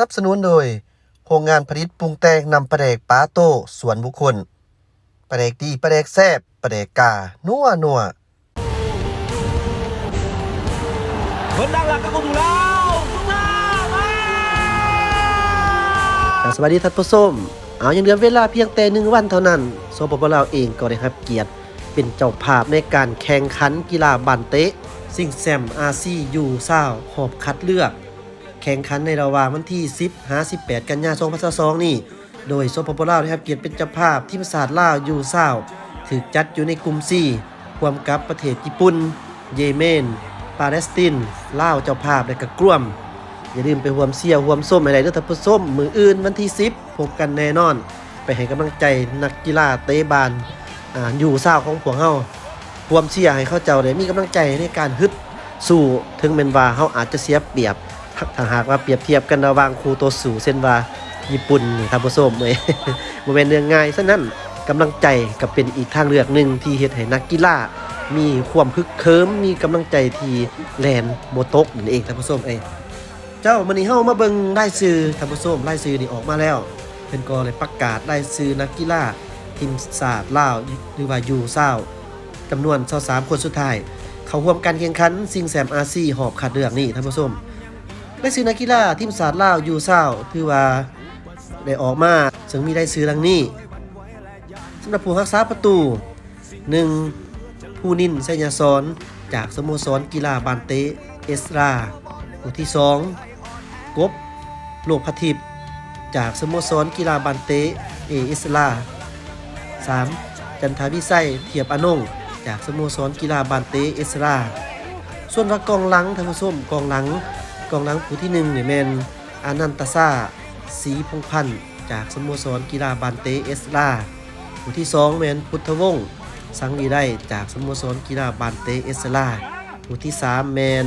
นับสนุนโดย โรงงานผลิตปรุงแต่งนำปลาแดกปาโต้สวนบุคคลปลาแดกดีปลาแดกแซบปลาแดกกา นัวนัว Menang lah kamu Pulau Sungai อ่าสวัสดีท่านผู้ชมเอายังเหลือเวลาเพียงแต่หนึ่งวันเท่านั้นสปปลาวเองก็ได้รับเกียรติ เป็นเจ้าภาพในการแข่งขันกีฬาบันเตะซิงแซมอาซียูซาวหอบคัดเลือก แข่งขันในระหว่างวันที่ 10 58กันยายน2022นี่ โดยสปปลาวได้รับเกียรติเป็นเจ้าภาพทีมศาสตร์ลาวยูซาวถูกจัดอยู่ในกลุ่ม4ร่วมกับประเทศญี่ปุ่น เยเมน ปาเลสไตน์ลาวเจ้าภาพและก็กลุ่มอย่าลืมไปห่วมเสียห่วมส้มอะไรเด้อท่านผู้มมืออื่นวันที่ 10พบกันแน่นอน ไปให้กำลังใจนักกีฬาเตะบานอ่าอยู่เศร้าของพวกเฮาห่วมเสียให้เขาเจ้าได้มีกำลังใจในการฮึดสู้ถึงแม้นว่าเฮาอาจจะเสียเปรียบ ถ้าหากว่าเปรียบเทียบกันระหว่างคู่ตัวสู่เช่นว่าญี่ปุ่นท่านผู้ชมเอ้ยบ่แม่นเรื่องง่ายฉะนั้นกำลังใจก็เป็นอีกทางเลือกหนึ่งที่เฮ็ดให้นักกีฬามีความฮึกเคิมมีกำลังใจที่แลนโบ่ตกนั่นเองท่านผู้ชมเอ้ยเจ้ามันนี้เฮามาเบิ่งรายชื่อท่านผู้ชมรายชื่อนี่ออกมาแล้วเพิ่นก็เลยประกาศรายชื่อนักกีฬาทีมศาสตร์ลาวหรือว่ายูซาจำนวน23คนสุดท้าย เขาร่วมการแข่งขันซิงแซมอาซีหอบคัดเลือกนี่ท่านผู้ชม รายชื่อนักกีฬาทีมศาสตร์ลาวยูซาวถือว่าได้ออกมาซึ่งมีรายชื่อดังนี้สำหรับผู้รักษาประตู 1. ผู้นินไสยาสอนจากสโมสรกีฬาบานเตเอสราผู้ที่ 2 กบโลกพัทิพย์จากสโมสรกีฬาบันเตเออิสลา 3. จันทาวิไสเทียบอนงจากสโมสรกีฬาบันเตเอสลาส่วนรักกองหลังท่านผู้ชมกองหลัง กองหลังผู้ที่1เนี่ยแมนอานันตซาสีพงพันธ์จากสโมสรกีฬาบันเตเอสลาผู้ที่2แมนพุทธวงศ์สังวีได้จากสโมสรกีฬาบันเตเอสลาผู้ที่3แมน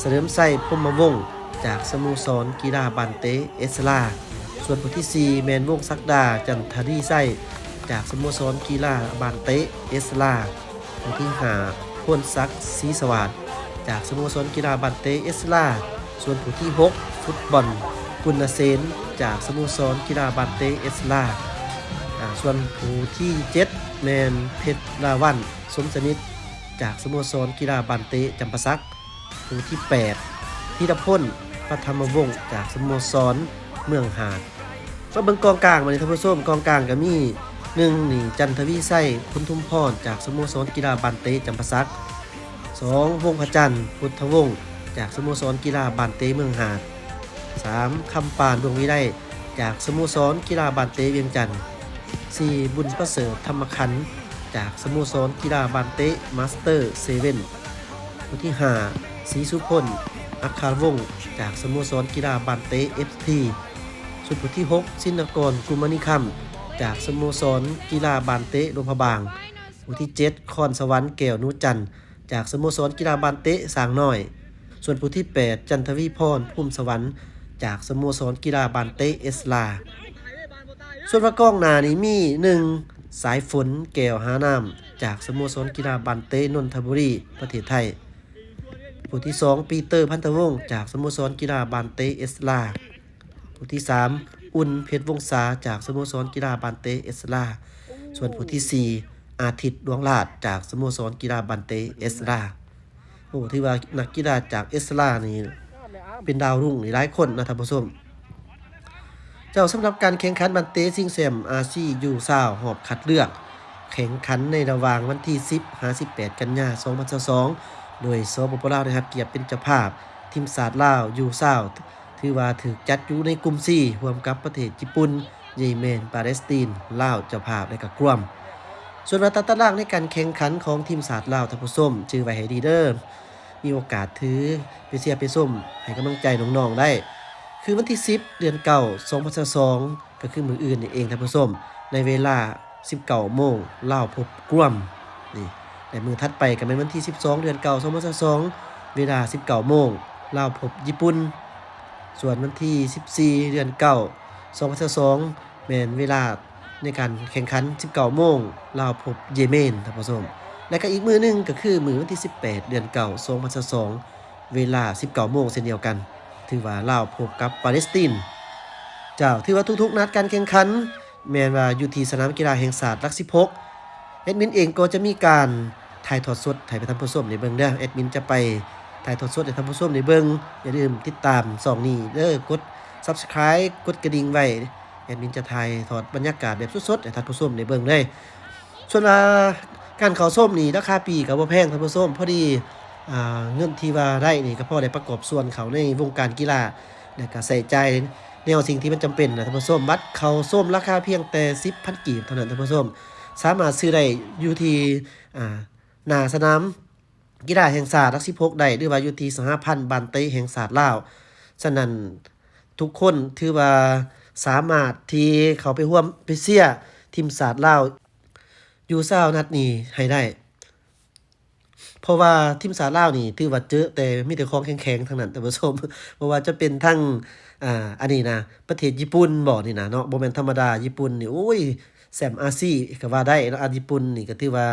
เสริมไส้พมมวงจากสโมสรกีฬาบันเตเอสลาส่วนผู้ที่4แมนวงศักดาจันทรีไส้จากสโมสรกีฬาบันเตเอสลาผู้ที่5พลศักดิ์ศรีสวัสด์จากสโมสรกีฬาบันเตเอสลา ส่วนผู้ที่ 6 ฟุตบอลกุณเซนจากสโมสรกีฬาบันเตเอสลาส่วนผู้ที่ 7 แมนเพชรลาวันสมสนิทจากสโมสรกีฬาบันเตะจำปาสักผู้ที่8ธีรพลพัฒมวงศ์จากสโมสรเมืองหาดก็เบิ่งกองกลางมาในท่านผู้มกองกลางก็มีหนึ่งนี่จันทวีไส้พุนทุมพรจากสโมสรกีฬาบันเตะจำปาสักสองวงพระจันทร์พุทธวงศ์ จากสโมสรกีฬาบันเตเมืองหาดสามคำปานดวงวิไลจากสโมสรกีฬาบันเตเวียงจันทร์ 4. บุญประเสริฐธรรมคันจากสโมสรกีฬาบันเตมาสเตอร์เซเว่นผู้ที่ 5. ศรีสุพลอัคารวงจากสโมสรกีฬาบันเตเอฟทีสุดผู้ที่ 6 สินกรกุมานิคัมจากสโมสรกีฬาบันเตโรงพบาลผู้ที่ 7 คอนสวรรค์แก้วนุจันทร์จากสโมสรกีฬาบันเตสางน้อย ส่วนผู้ที่ 8 จันทวีพรพุ่มสวรรค์ จากสโมสรกีฬาบันเตเอสลา ส่วนว่ากล้องนานี้มี 1. สายฝนแก้วหาน้ำจากสโมสรกีฬาบันเตนนทบุรีประเทศไทย ผู้ที่ 2 ปีเตอร์พันธวงศ์จากสโมสรกีฬาบันเตเอสลา ผู้ที่ 3 อุ่นเพชรวงศาจากสโมสรกีฬาบันเตเอสลา ส่วนผู้ที่ 4 อาทิตย์ดวงลาดจากสโมสรกีฬาบันเตเอสลา โอ้ที่ว่านักกีฬาจากเอสลานี่เป็นดาวรุ่งหลายคนนะท่านผู้ชมเจ้าสำหรับการแข่งขันบันเตซิงแซมอาซียูซาวหอบคัดเลือก แข่งขันในระหว่างวันที่ 10 58 กันยายน2022โดยสปปลาวนะครับเกียรติเป็นเจ้าภาพทีมศาสตร์ลาวยูซาวถือว่าถูกจัดอยู่ในกลุ่ม4ร่วมกับประเทศญี่ปุ่นเยเมนปาเลสไตน์ลาวเจ้าภาพและก็กลุ่ม ส่วนวัตตารางในการแข่งขันของทีมศาสตร์ลาวทัพส้มชื่อไว้ให้ดีเด้อมีโอกาสถือไปเสียไปส้มให้กำลังใจน้องๆได้ คือวันที่ 10 เดือนเก่า2022ก็คือมืออื่นนี่เองท่านผู้มในเวลา 19โมงเล่าวพบกลุ่มนี่ในมือถัดไปก็เป็นวันที่ 12 เดือนเก่า2022เวลา 19โมงเล่าวพบญี่ปุ่น ส่วนวันที่ 14 เดือนเก่า2022แม่นเวลา ในการแข่งขัน 19โมงลาวพบเยเมนท่านผู้ชมและก็อีกมือหนึงก็คือมือวันที่ 18 เดือนเก่า2022เวลา 19โมงเช่นเดียวกัน ถือว่าลาวพบกับปาเลสไตน์เจ้าถือว่าทุกๆ นัดการแข่งขัน แม้นว่าอยู่ที่สนามกีฬาแห่งชาสติหลัก16แอดมินเองก็จะมีการถ่ายทอดสดถ่ายไปทำผู้ส้มในเบิงเด้อแอดมินจะไปถ่ายทอดสดในทำผู้ส้มในเบิงอย่าลืมติดตามสองนี้เด้อกด subscribe กดกระดิ่งไว้ แอดมินจะถ่ายทอดบรรยากาศแบบสดๆให้ท่านผู้ส้มในเบิงได้ส่วนาการเขาส้มนี่ราคาปีกับว่าแพงท่านผู้ส้มพอดีเงินที่ว่าได้นี่ก็พอได้ประกอบส่วนเขาในวงการกีฬาและก็ใส่ใจแนวสิ่งที่มันจำเป็นนะท่านผู้ส้มบัตรเขาส้มราคาเพียงแต่10,000กีบเท่านั้นท่านผู้ส้มสามารถซื้อได้อยู่ที่หน้าสนามกีฬาแห่งศาสตร์รักสิพกได้หรือว่าอยู่ที่สหพันธ์บันเตแห่งศาสตร์ลาวฉะนั้นทุกคนถือว่า สามารถที่เขาไปร่วมไปเสียทีมศาสตร์ลาวอยู่เศร้านัดนี้ให้ได้ เพราะว่าทีมสาลาวนี่ถือว่าเจอแต่มีแต่ของแข็งๆทั้งนั้นแต่ผู้ชมเพราะว่าจะเป็นทั้งอ่าอันนี้นะประเทศญี่ปุ่นบ่นี่นะเนาะบ่แม่นธรรมดาญี่ปุ่นนี่โอ้ยแซมอาซีก็ว่าได้แล้วอันญี่ปุ่นนี่ก็ถือว่า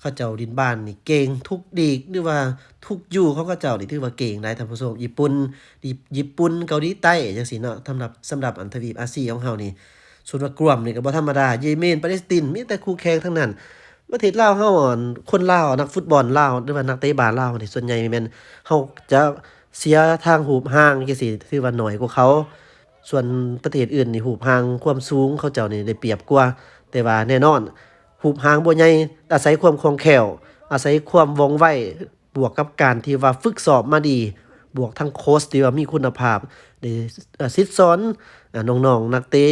เขาเจ้าดินบ้านนี่เก่งทุกดีกหรือว่าทุกอยู่เขาก็เจ้านี่ถือว่าเก่งได้ท่านผู้ชมญี่ปุ่นญี่ปุ่นเกาหลีใต้จังซี่เนาะสำหรับสำหรับอันทวีปอาเซียของเฮานี่ส่วนว่ากลุ่มนี่ก็บ่ธรรมดาเยเมนปาเลสไตน์มีแต่คู่แข่งทั้งนั้นประเทศลาวเฮาอ่อนคนลาวนักฟุตบอลลาวหรือว่านักเตะบาสลาวนี่ส่วนใหญ่แม่นเฮาจะเสียทางหูบห่างจังซี่ถือว่าน้อยกว่าเขาส่วนประเทศอื่นนี่หูบห่างความสูงเขาเจ้านี่ได้เปรียบกว่าแต่ว่าแน่นอน หูบหางบ่ใหญ่อาศัยความคล่องแคล่วอาศัยความว่องไวบวกกับการที่ว่าฝึกสอบมาดี บวกทั้งโค้ชที่ว่ามีคุณภาพได้ซิดสอนอ่าน้องๆนักเตะ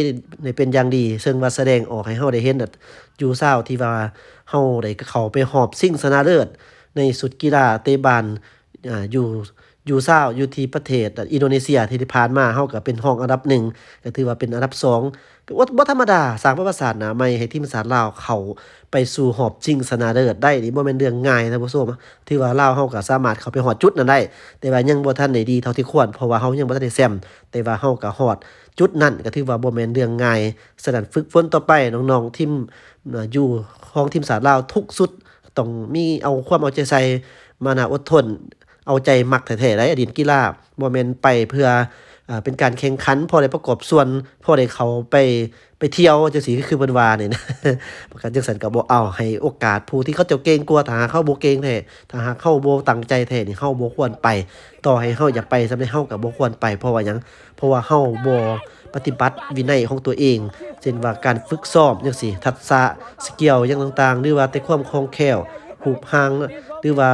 ได้เป็นอย่างดี ซึ่งว่าแสดงออกให้เฮาได้เห็นอยู่เศร้าที่ว่าเฮาได้เข้าไปหอบสิ่งชนะเลิศในสุดกีฬาเตะบาน อยู่อยู่เศร้าอยู่ที่ประเทศอินโดนีเซียที่ผ่านมาเฮาก็เป็นห้องอันดับหนึ่งก็ถือว่าเป็นอันดับสองก็บ่บ่ธรรมดาสร้างประวัติศาสตร์หนาใหม่ให้ทีมชาติลาวเขาไปสู่หอบชิงชนะเลิศได้นี่บ่แม่นเรื่องง่ายนะผู้ชมถือว่าลาวเฮาก็สามารถเข้าไปฮอดจุดนั้นได้ แต่ว่ายังบ่ทันได้ดีเท่าที่ควรเพราะว่าเฮายังบ่ทันได้แซมแต่ว่าเฮาก็ฮอดจุดนั้นก็ถือว่าบ่แม่นเรื่องง่ายฉะนั้นฝึกฝนต่อไปน้องๆทีมอยู่ของทีมชาติลาวทุกสุดต้องมีเอาความเอาใจใส่มานะอดทน เอาใจมักแท้ๆได้อดีตกีฬาบ่แม่นไปเพื่ออเป็นการแข่งขันพอได้ประกอบส่วนพอได้เขาไปไปเที่ยวจังซี่คือเพิ่นว่านี่นะประกันจังซั่นก็บ่เอาให้โอกาสผู้ที่เขาเจ้าเก่งกว่าถ้าหากเขาบ่เก่งแท้ถ้าหากเขาบ่ตั้งใจแท้นี่เฮาบ่ควรไป ต่อให้เฮาอยากไปสำาใดเฮาก็บ่ควรไป เพราะว่าหยังเพราะว่าเฮาบ่ปฏิบัติวินัยของตัวเอง เช่นว่าการฝึกซ้อมจังซี่ทักษะสกิลอย่างต่างๆ หรือว่าแต่ความคล่องแคล่วหูบหาง รือว่า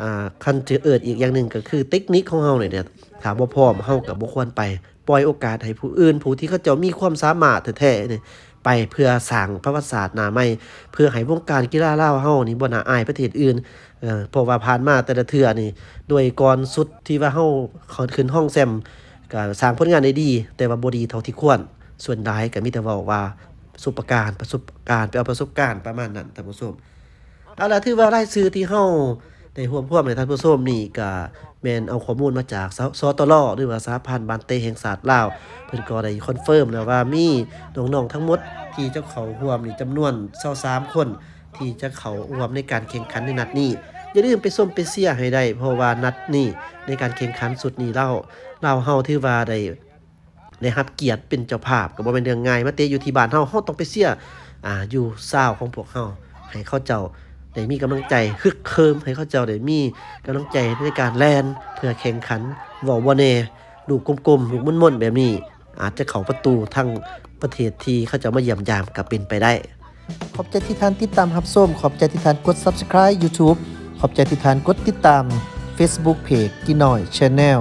อ่าคันจะเอิดอีกอย่างหนึ่งก็คือเทคนิคของเฮาเนี่ยเนี่ยถามว่าพร้อมเฮาก็บ่ควรไป ปล่อยโอกาสให้ผู้อื่น ผู้ที่เขาเจ้ามีความสามารถแท้ๆนี่ไปเพื่อสร้างประวัติศาสตร์หน้าใหม่เพื่อให้วงการกีฬาลาวเฮานี่บ่น่าอายประเทศอื่นเอ่อเพราะว่าผ่านมาแต่ละเทื่อนี่ด้วยกรสุดที่ว่าเฮาเขาขึ้นห้องแซมก็สร้างผลงานได้ดี แต่ว่าบ่ดีเท่าที่ควร ส่วนใดก็มีแต่เว้าว่าประสบการณ์ประสบการณ์ไปเอาประสบการณ์ประมาณนั้นท่านผู้ชม เอาล่ะถือว่ารายชื่อที่เฮาได้ร่วมร่วมในท่านผู้ชมนี่ก็แม่นเอาข้อมูลมาจากสสตลหรือว่าสหพันธ์บานเตแห่งศาสตร์ลาวเพิ่นก็ได้คอนเฟิร์มแล้วว่ามีน้องๆทั้งหมดที่จะเข้าร่วมนี่จำนวน23คนที่จะเข้าร่วมในการแข่งขันในนัดนี้อย่าลืมไปส้มไปเชียให้ได้เพราะว่านัดนี้ในการแข่งขันสุดนี้เราเราเฮาถือว่าได้ได้รับเกียรติเป็นเจ้าภาพก็บ่เป็นเรื่องง่ายมาเตะอยู่ที่บ้านเฮาเฮาต้องไปเชียอ่าอยู่ซาวของพวกเฮาให้เขาเจ้า ได้มีกำลังใจฮึกเคิมให้เขาเจ้าได้มีกำลังใจในการแลนเพื่อแข่งขันว้าบ่แน่ลูกกลมๆลูกม่นๆแบบนี้ อาจจะเข้าประตูทั้งประเทศที่เขาเจะมาเยี่ยมยามก็เป็นไปได้ ขอบใจที่ท่านติดตามรับชมขอบใจที่ท่านกด Subscribe YouTube ขอบใจที่ท่านกดติดตาม Facebook Page กินหน่อย Channel